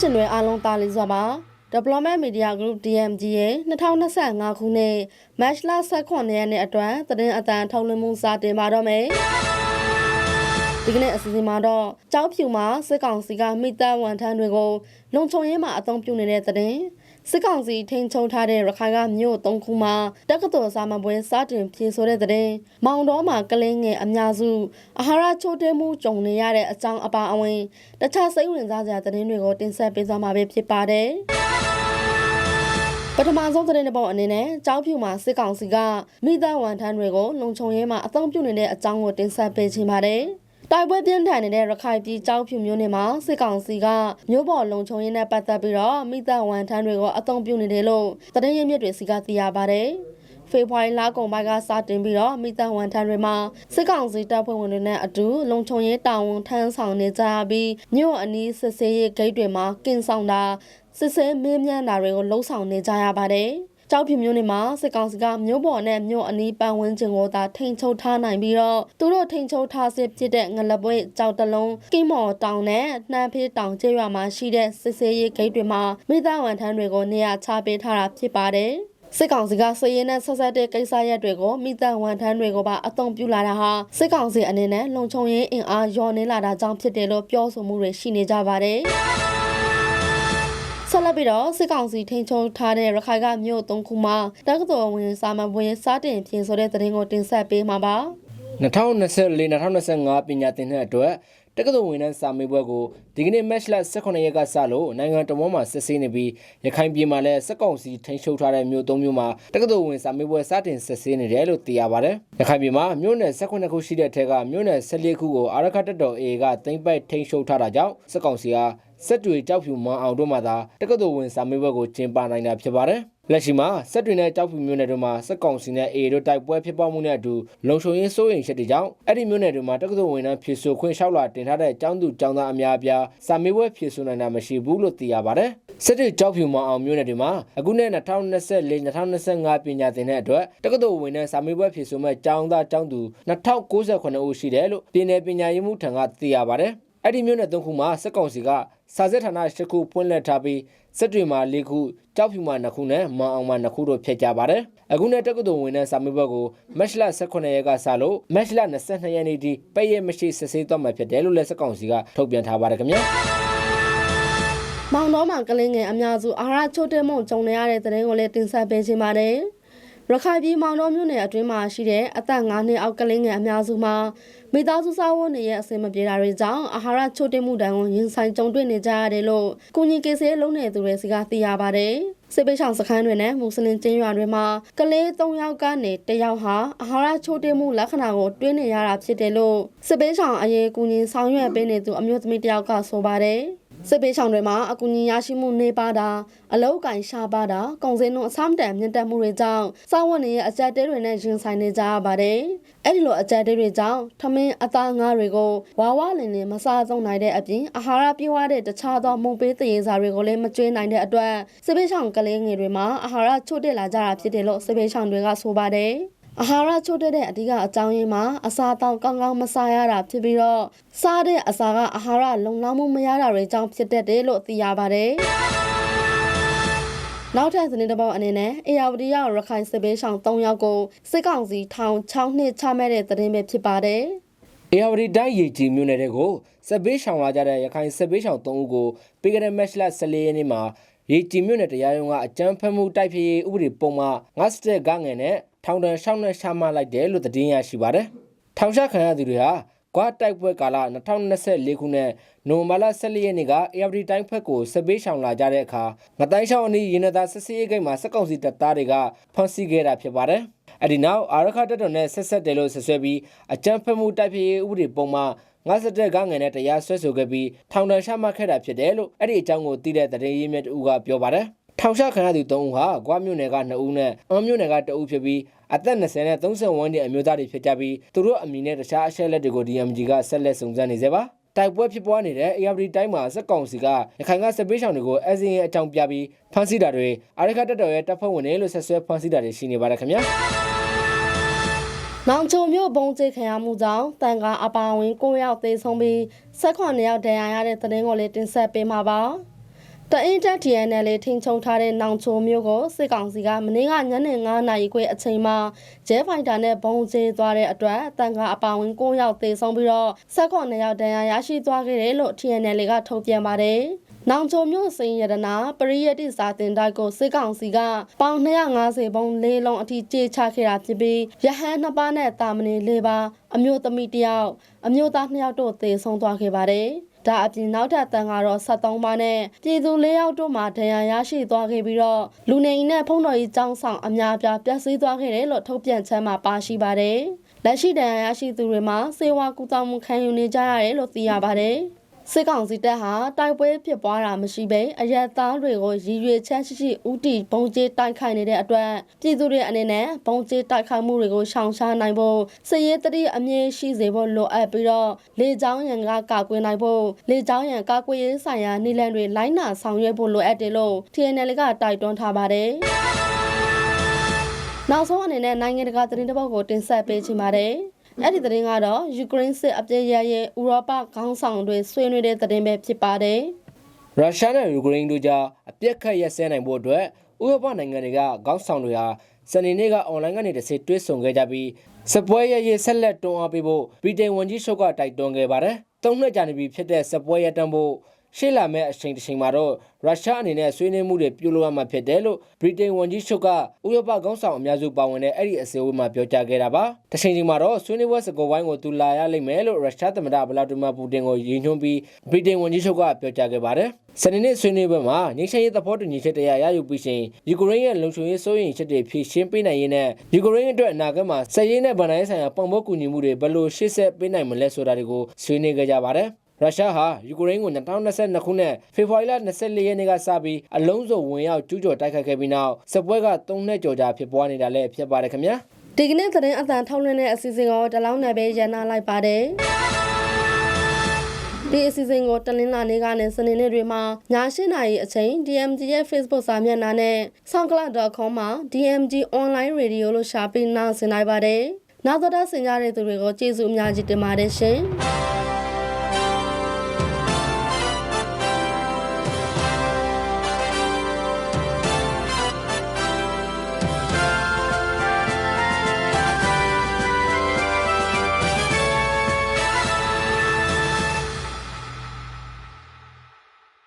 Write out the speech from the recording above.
ရှင်တွေအားလုံးတာလီစွာပါ Deployment Media Group DMG ရဲ့2025ခုနှစ် March လ18ရက်နေ့အတွက်သတင်းအတန်ထုတ်လွှင့်မှုစတင်ပါတော့မယ်ဒီကနေ့အစီအစဉ်မှာတော့ကြောက်ဖြူမှာစစ်ကောင်စီကမိသားဝန်ထမ်းတွေကိုလုံခြုံရေးမှာအသုံးပြုနေတဲ့သတင်း စစ်ကောင်စီထိန်းချုပ်ထားတဲ့ရခိုင်ကမြို့သုံးခုမှာတက္ကသိုလ်စာမပွဲစတင်ဖြေဆိုတဲ့တဲ့မောင်တော်မှာကလင်းငယ်အများစုအာဟာရချိုးတဲမှုကြုံနေရတဲ့အကြောင်းအပါအဝင်တခြားစိတ်ဝင်စားစရာသတင်းတွေကိုတင်ဆက်ပေးသွားမှာပဲဖြစ်ပါတယ်ပထမဆုံးသတင်းတစ်ပုဒ်အနေနဲ့ကြောက်ဖြူမှာစစ်ကောင်စီကမိသားဝန်ထမ်းတွေကိုလုံခြုံရေးမှာအသုံးပြုနေတဲ့အကြောင်းကိုတင်ဆက်ပေးချင်ပါတယ်။ တိုက်ပွဲပြင်းထန်နေတဲ့ရခိုင်ပြည်ကြောက်ဖြူမျိုးနယ်မှာစစ်ကောင်စီကမြို့ပေါ်လုံခြုံရေးနဲ့ပတ်သက်ပြီးတော့မိသားဝန်ထမ်းတွေကိုအသုံးပြုနေတယ်လို့သတင်းရင်းမြစ်တွေစီကသိရပါတယ်။ဖေဖော်ဝါရီလကုန်ပိုင်းကစတင်ပြီးတော့မိသားဝန်ထမ်းတွေမှာစစ်ကောင်စီတပ်ဖွဲ့ဝင်တွေနဲ့အတူလုံခြုံရေးတာဝန်ထမ်းဆောင်နေကြပြီးမြို့အနီးစစ်ဆေးရေးဂိတ်တွေမှာကင်းဆောင်တာစစ်ဆေးမင်းမြန်းတာတွေကိုလှုံ့ဆော်နေကြရပါတယ်။ ကြောက်ဖြူမျိုးနေမှာစစ်ကောင်စီကမြို့ပေါ်နဲ့မြို့အနီးပတ်ဝန်းကျင်ကိုသာထိန်ချုပ်ထားနိုင်ပြီးတော့သူတို့ထိန်ချုပ်ထားစစ်ဖြစ်တဲ့ငလပွဲကြောက်တလုံးကိမော်တောင်နဲ့နှမ်းဖေးတောင်ကျေးရွာမှာရှိတဲ့စစ်ဆေးရေးဂိတ်တွေမှာမိသားဝန်ထမ်းတွေကိုနေရာချပေးထားတာဖြစ်ပါတယ်စစ်ကောင်စီကစည်ရင်နဲ့ဆက်ဆက်တဲ့ကိစ္စရပ်တွေကိုမိသက်ဝန်ထမ်းတွေကိုပါအသုံးပြုလာတာဟာစစ်ကောင်စီအနေနဲ့လုံခြုံရေးအင်အားလျော့နေလာတာကြောင့်ဖြစ်တယ်လို့ပြောဆိုမှုတွေရှိနေကြပါတယ်။ ဆက်လက်ပြီးတော့စစ်ကောင်စီထိန်းချုပ်ထားတဲ့ရခိုင်ကမြို့သုံးခုမှာတက္ကသိုလ်ဝင်စာမပွဲစတင်ပြင်ဆိုတဲ့သတင်းကိုတင်ဆက်ပေးမှာပါ2024-2025ပညာသင်နှစ်အတွက်တက္ကသိုလ်ဝင်တန်းစာမေးပွဲကိုဒီကနေ့ match လ18ရက်ကစလို့နိုင်ငံတော်မှာစစ်ဆေးနေပြီးရခိုင်ပြည်မှာလည်းစက်ကောင်စီထိန်းချုပ်ထားတဲ့မြို့သုံးမြို့မှာတက္ကသိုလ်ဝင်စာမေးပွဲစတင်စစ်ဆေးနေတယ်လို့သိရပါတယ်။ရခိုင်ပြည်မှာမြို့နယ်18ခုရှိတဲ့ထက်ကမြို့နယ်14ခုကိုအာရခတ်တော် A ကသိမ့်ပိုက်ထိန်းချုပ်ထားတာကြောင့်စက်ကောင်စီက စက်တွေကြောက်ဖြူမောင်အောင်တို့မှသာတက္ကသိုလ်ဝင်စာမေးပွဲကိုကျင်းပနိုင်တာဖြစ်ပါတယ်။လက်ရှိမှာစက်တွေနဲ့ကြောက်ဖြူမျိုးနယ်တို့မှာစက်ကောင်စီနဲ့ A တို့တိုက်ပွဲဖြစ်ပွားမှုနဲ့အတူလုံခြုံရေးစိုးရိမ်ချက်တွေကြောင့်အဲ့ဒီမျိုးနယ်တွေမှာတက္ကသိုလ်ဝင်နှန်းဖြည့်ဆို့ခွင့်လျှောက်လာတင်ထားတဲ့ကျောင်းသူကျောင်းသားအများအပြားစာမေးပွဲဖြည့်ဆို့နိုင်တာမရှိဘူးလို့သိရပါတယ်။စစ်တွေကြောက်ဖြူမောင်အောင်မျိုးနယ်တွေမှာအခုနှစ်2024-2025ပညာသင်တဲ့အတွက်တက္ကသိုလ်ဝင်နှန်းစာမေးပွဲဖြည့်ဆို့မဲ့ကျောင်းသားကျောင်းသူ2098ဦးရှိတယ်လို့ပြည်내ပညာရေးမှုထံကသိရပါတယ်။ အဲ့ဒီမျိုးနယ်သုံးခုမှာစက်ကောင်စီကစာစစ်ဌာန၈ခုဖွင့်လှစ်ထားပြီးစစ်တွေမှာ၄ခုကြောက်ဖြူမှာ၂ခုနဲ့မန်အောင်မှာ၂ခုတို့ဖျက်ကြပါတယ်အခုနဲ့တက္ကသိုလ်ဝင်တဲ့စာမေးပွဲကိုမက်လ18ရက်ကစလို့မက်လ22ရက်နေ့ထိပိတ်ရမရှိစစ်ဆေးသွားမှာဖြစ်တယ်လို့လည်းစက်ကောင်စီကထုတ်ပြန်ထားပါတယ်ခင်ဗျာမောင်တော်မှာကလင်းငယ်အများစုအာဟာရချို့တဲ့မုံကြုံနေရတဲ့တဲ့ရင်ကိုလည်းတင်ဆက်ပေးခြင်းပါတယ် ရခိုင်ပြည်မောင်တော်မြို့နယ်အတွင်းမှာရှိတဲ့အသက်9နှစ်အောက်ကလေးငယ်အများစုမှာမိသားစုစားဝတ်နေရဲ့အဆင်မပြေတာတွေကြောင့်အာဟာရချို့တင်မှုတန်းကိုရင်ဆိုင်ကြုံတွေ့နေကြရတယ်လို့ကုညီကေဆေးလုံးနယ်သူတွေစီကသိရပါတယ်။စစ်ပေးဆောင်စခန်းတွေနဲ့မွတ်စလင်ကျင်းရွာတွေမှာကလေး၃ယောက်ကနေတယောက်ဟာအာဟာရချို့တင်မှုလက္ခဏာကိုတွင်းနေရတာဖြစ်တယ်လို့စစ်ပေးဆောင်အရေးကုညီဆောင်ရွက်ပေးနေသူအမျိုးသမီးတယောက်ကဆိုပါတယ်။ စစ်ပေးဆောင်တွေမှာအကူအညီရရှိမှုနေပါတာအလောက်ကန်ရှားပါတာကုန်စည်နှုန်းအဆမတန်မြင့်တက်မှုတွေကြောင့်စောင့်ဝင်ရဲ့အကြက်တဲတွေနဲ့ရင်ဆိုင်နေကြရပါတယ်။အဲ့ဒီလိုအကြက်တဲတွေကြောင့်ထမင်းအသားငါးတွေကိုဝါဝလင်လင်မစားသုံးနိုင်တဲ့အပြင်အာဟာရပြည့်ဝတဲ့တခြားသောမုံပေးသရေစာတွေကိုလည်းမကျွေးနိုင်တဲ့အတွက်စစ်ပေးဆောင်ကလေးငယ်တွေမှာအာဟာရချို့တက်လာကြတာဖြစ်တယ်လို့စစ်ပေးဆောင်တွေကဆိုပါတယ်။ အာဟာရချို့တဲ့အဓိကအကြောင်းရင်းမှာအစာတောင်ကောင်းကောင်းမစားရတာဖြစ်ပြီးတော့စားတဲ့အစာကအာဟာရလုံလောက်မှုမရတာတွေကြောင့်ဖြစ်တတ်တယ်လို့သိရပါတယ်။နောက်ထပ်သတင်းတစ်ပုဒ်အနေနဲ့အေယာဝတီရောက်ရခိုင်စစ်ဘေးရှောင်၃ယောက်ကိုစစ်ကောင်စီထောင်6နှစ်ချမှတ်တဲ့သတင်းပဲဖြစ်ပါတယ်။အေယာဝတီတိုင်းရေကြီးမြို့နယ်တွေကိုစစ်ဘေးရှောင်လာကြတဲ့ရခိုင်စစ်ဘေးရှောင်၃ဦးကိုပြီးခဲ့တဲ့မက်လ14ရက်နေ့မှာရေကြီးမြို့နယ်တရားရုံးကအကြမ်းဖက်မှုတိုက်ဖျက်ရေးဥပဒေပုံမှန်57ကငယ်နဲ့ ထောင်ဒဏ်ရှောက်နဲ့ရှာမှလိုက်တယ်လို့သတင်းရရှိပါတယ်။ထောင်ချခံရသူတွေဟာကွာတိုက်ပွဲကာလ2024ခုနှစ်နိုဝင်ဘာလ14ရက်နေ့က AFD တိုင်းဖွဲ့ကိုစပေးရှောင်လာကြတဲ့အခါငတိုင်းရှောင်းအနီးရင်နသားစစ်စေးဂိတ်မှာစက်ကောင်စီတပ်သားတွေကဖမ်းဆီးခဲ့တာဖြစ်ပါတယ်။အဲဒီနောက်အာရခတပ်တော်နဲ့ဆက်ဆက်တယ်လို့ဆွဆွဲပြီးအကြမ်းဖက်မှုတိုက်ဖျက်ရေးဥပဒေပုံမှန်57ကငယ်နဲ့တရားစွဲဆိုခဲ့ပြီးထောင်ဒဏ်ချမှတ်ခဲ့တာဖြစ်တယ်လို့အဲ့ဒီအကြောင်းကိုသိတဲ့သတင်းရင်းမြစ်တူကပြောပါတယ်။ ထောင်ချခံရသူ၃ဦးဟာကွာမြို့နယ်က2ဦးနဲ့အွန်မြို့နယ်က1ဦးဖြစ်ပြီးအသက်20နဲ့30ဝန်းကျင်အမျိုးသားတွေဖြစ်ကြပြီးသူတို့အမည်နဲ့တခြားအချက်လက်တွေကို DMG ကဆက်လက်စုံစမ်းနေစေပါတိုက်ပွဲဖြစ်ပွားနေတဲ့ AFD တိုင်းမှာစက်ကောင်စီကရခိုင်ကစပေးဆောင်တွေကိုအစင်းရဲ့အကြောင်းပြပြီးဖမ်းဆီးတာတွေအာရခတက်တော်ရဲ့တပ်ဖွဲ့ဝင်တွေလို့ဆက်ဆွဲဖမ်းဆီးတာတွေရှိနေပါတယ်ခင်ဗျာမောင်ချုံမြို့ဘုံကျိခံရမှုကြောင့်တန်ကားအပါဝင်9ယောက်သေဆုံးပြီး18ယောက်ဒဏ်ရာရတဲ့တဲ့တင်ကိုလည်းတင်ဆက်ပေးမှာပါ။ တအင်းတက် TNL လေးထိန်ချုံထားတဲ့နောင်ချိုမျိုးကိုစစ်ကောင်စီကမနေ့ကညနေ9နာရီခွဲအချိန်မှာဂျဲဖိုင်တာနဲ့ဘုံကျဲသွားတဲ့အတွက်တန်ခါအပါဝင်9ယောက်သေဆုံးပြီးတော့16ယောက်ဒဏ်ရာရရှိသွားခဲ့တယ်လို့ TNL ကထုတ်ပြန်ပါတယ်။နောင်ချိုမျိုးစိန်ရတနာပရိယတိစာတင်တိုက်ကိုစစ်ကောင်စီကပေါင်250ဘုံလေးလုံးအထိကြေချခဲ့တာဖြစ်ပြီးရဟန်းနှစ်ပါးနဲ့တာမဏေလေးပါအမျိုးသမီးတစ်ယောက်အမျိုးသား2ယောက်တို့သေဆုံးသွားခဲ့ပါတယ်။ ဒါအပြင်နောက်ထပ်တန်ကတော့73ပါးနဲ့ပြည်သူ၄ယောက်တို့မှဒဏ်ရာရရှိသွားခဲ့ပြီးတော့လူနေအိမ်နဲ့ဖုံးတော်ကြီးចောင်းဆောင်အများပြားပျက်စီးသွားခဲ့တယ်လို့ထုတ်ပြန်ချက်မှာပါရှိပါတယ်။လက်ရှိဒဏ်ရာရရှိသူတွေမှာစေဝါကူတောင်းမှုခံယူနေကြရတယ်လို့သိရပါတယ်။ စစ်ကောင်စီတပ်ဟာတိုက်ပွဲဖြစ်ပွားတာမရှိဘဲအရက်သားတွေကိုရည်ရွယ်ချက်ရှိရှိဥတီဘုံကျဲတိုက်ခိုက်နေတဲ့အတွက်ပြည်သူတွေအနေနဲ့ဘုံကျဲတိုက်ခိုက်မှုတွေကိုရှောင်ရှားနိုင်ဖို့စစ်ရေးတတိအမြင့်ရှိစေဖို့လိုအပ်ပြီးတော့လေကြောင်းရန်ကကာကွယ်နိုင်ဖို့လေကြောင်းရန်ကာကွယ်ရေးဆိုင်ရာနည်းလမ်းတွေလိုင်းနာဆောင်ရွက်ဖို့လိုအပ်တယ်လို့ TNL ကတိုက်တွန်းထားပါတယ်။နောက်ဆုံးအနေနဲ့နိုင်ငံတကာသတင်းတစ်ပုဒ်ကိုတင်ဆက်ပေးချင်ပါတယ်။ အဲ့ဒီသတင်းကတော့ယူကရိန်းစစ်အပြည့်ရရဲ့ဥရောပခေါင်းဆောင်တွေဆွေးနွေးတဲ့သတင်းပဲဖြစ်ပါတယ်။ရုရှားနဲ့ယူကရိန်းတို့ကြားအပြက်ခတ်ရက်စဲနိုင်ဖို့အတွက်ဥရောပနိုင်ငံတွေကခေါင်းဆောင်တွေဟာစနေနေ့ကအွန်လိုင်းကနေတစ်စိတွဲဆုံခဲ့ကြပြီးစပွဲရရဲ့ဆက်လက်တွန်းအားပေးဖို့ဗြိတိန်ဝန်ကြီးချုပ်ကတိုက်တွန်းခဲ့ပါတယ်။သုံးနှစ်ကြာနေပြီဖြစ်တဲ့စပွဲရတန်းဖို့ ရှေ့လာမဲ့အချိန်တစ်ချိန်မှာတော့ရုရှားအနေနဲ့ဆွေးနွေးမှုတွေပြုလုပ်ရမှာဖြစ်တယ်လို့ဗြိတိန်ဝန်ကြီးချုပ်ကဥရောပခေါင်းဆောင်အများစုပါဝင်တဲ့အဲ့ဒီအစည်းအဝေးမှာပြောကြားခဲ့တာပါ။တစ်ချိန်ချိန်မှာတော့ဆွေးနွေးပွဲစကောဝိုင်းကိုတူလာရလိမ့်မယ်လို့ရုရှားသမ္မတဗလာဒီမာပူတင်ကိုရည်ညွှန်းပြီးဗြိတိန်ဝန်ကြီးချုပ်ကပြောကြားခဲ့ပါတယ်။စနေနေ့ဆွေးနွေးပွဲမှာငြိမ်းချမ်းရေးသဘောတူညီချက်တရားရယူပြီးရှင်ယူကရိန်းရဲ့လုံခြုံရေးစိုးရိမ်ချက်တွေဖြည့်ရှင်းပေးနိုင်ရေးနဲ့ယူကရိန်းအတွက်အနာဂတ်မှာစစ်ရေးနဲ့ဗန်ဒိုင်းဆိုင်ရာပုံဖို့ကူညီမှုတွေဘယ်လိုရှေ့ဆက်ပေးနိုင်မလဲဆိုတာတွေကိုဆွေးနွေးခဲ့ကြပါတယ်။ ရုရှားဟာယူကရိန်းကို2022ခုနှစ်ဖေဖော်ဝါရီလ24ရက်နေ့ကစပြီးအလုံးစုံဝင်ရောက်ကျူးကျော်တိုက်ခိုက်ခဲ့ပြီးနောက်စစ်ပွဲက3နှစ်ကျော်ကြာဖြစ်ပွားနေတာလည်းဖြစ်ပါတယ်ခင်ဗျာဒီကနေ့သတင်းအတန်ထုတ်လွှင့်တဲ့အစီအစဉ်ကိုတလောင်းနယ်ပဲရန်နာလိုက်ပါတယ်။ဒီအစီအစဉ်ကိုတလင်းလာနေကနေစနေနေ့တွေမှာည8:00နာရီအချိန် DMG ရဲ့ Facebook စာမျက်နှာနဲ့ soundcloud.com မှာ DMG online radio လို့ရှာပြီးနားဆင်နိုင်ပါတယ်။နောက်တော့ဆင်ကြတဲ့သူတွေကိုကျေးဇူးအများကြီးတင်ပါတယ်ရှင်။